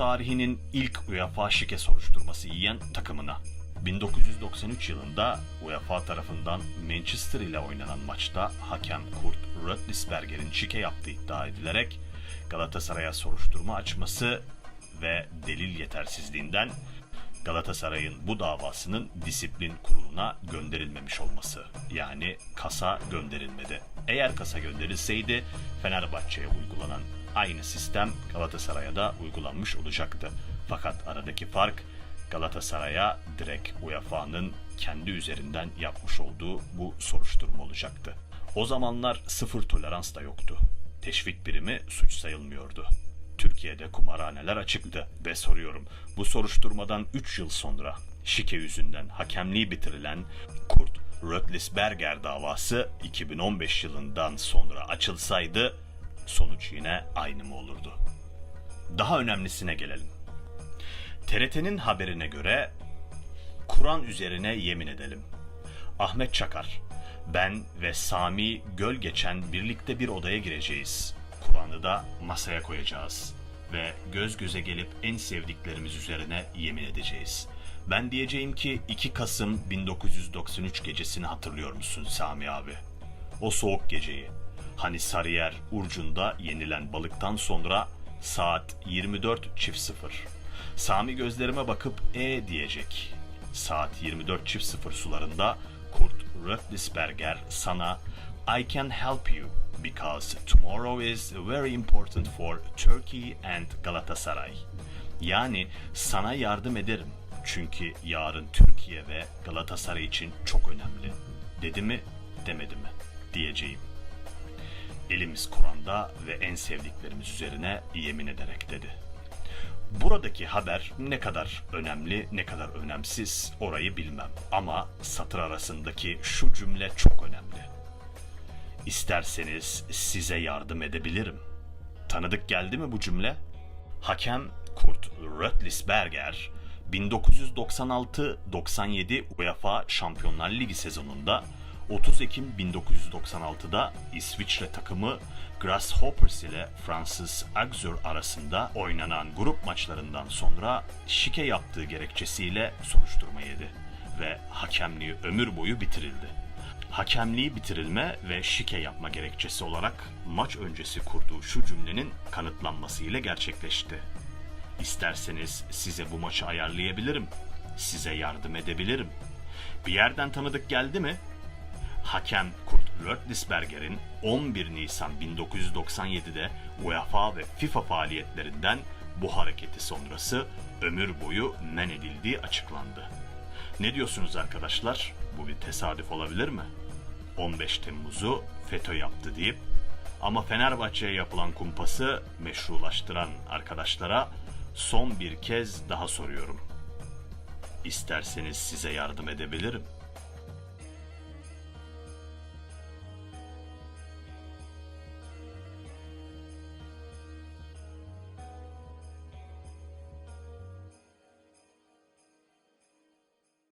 tarihinin ilk UEFA şike soruşturması yiyen takımına. 1993 yılında UEFA tarafından Manchester ile oynanan maçta hakem Kurt Rötlisberger'in şike yaptığı iddia edilerek Galatasaray'a soruşturma açması ve delil yetersizliğinden Galatasaray'ın bu davasının disiplin kuruluna gönderilmemiş olması. Yani kasa gönderilmedi. Eğer kasa gönderilseydi Fenerbahçe'ye uygulanan aynı sistem Galatasaray'a da uygulanmış olacaktı. Fakat aradaki fark Galatasaray'a direkt UEFA'nın kendi üzerinden yapmış olduğu bu soruşturma olacaktı. O zamanlar sıfır tolerans da yoktu. Teşvik birimi suç sayılmıyordu. Türkiye'de kumarhaneler açıktı ve soruyorum bu soruşturmadan 3 yıl sonra şike yüzünden hakemliği bitirilen Kurt Rötlisberger davası 2015 yılından sonra açılsaydı sonuç yine aynı mı olurdu? Daha önemlisine gelelim. TRT'nin haberine göre Kur'an üzerine yemin edelim. Ahmet Çakar, ben ve Sami Göl geçen birlikte bir odaya gireceğiz. Kur'an'ı da masaya koyacağız ve göz göze gelip en sevdiklerimiz üzerine yemin edeceğiz. Ben diyeceğim ki 2 Kasım 1993 gecesini hatırlıyor musun Sami abi? O soğuk geceyi. Hani Sarıyer Urcun'da yenilen balıktan sonra saat 24 çift sıfır. Sami gözlerime bakıp e diyecek. Saat 24 çift sıfır sularında Kurt Rötlisberger sana I can help you because tomorrow is very important for Turkey and Galatasaray. Yani sana yardım ederim çünkü yarın Türkiye ve Galatasaray için çok önemli. Dedi mi, demedi mi diyeceğim. Elimiz Kur'an'da ve en sevdiklerimiz üzerine yemin ederek dedi. Buradaki haber ne kadar önemli, ne kadar önemsiz orayı bilmem. Ama satır arasındaki şu cümle çok önemli. İsterseniz size yardım edebilirim. Tanıdık geldi mi bu cümle? Hakem Kurt Rötlisberger 1996-97 UEFA Şampiyonlar Ligi sezonunda 30 Ekim 1996'da İsviçre takımı Grasshoppers ile Fransız Auxerre arasında oynanan grup maçlarından sonra şike yaptığı gerekçesiyle soruşturma yedi ve hakemliği ömür boyu bitirildi. Hakemliği bitirilme ve şike yapma gerekçesi olarak maç öncesi kurduğu şu cümlenin kanıtlanmasıyla gerçekleşti. İsterseniz size bu maçı ayarlayabilirim. Size yardım edebilirim. Bir yerden tanıdık geldi mi? Hakem Kurt Rötlisberger'in 11 Nisan 1997'de UEFA ve FIFA faaliyetlerinden bu hareketi sonrası ömür boyu men edildiği açıklandı. Ne diyorsunuz arkadaşlar? Bu bir tesadüf olabilir mi? 15 Temmuz'u FETÖ yaptı deyip ama Fenerbahçe'ye yapılan kumpası meşrulaştıran arkadaşlara son bir kez daha soruyorum. İsterseniz size yardım edebilirim.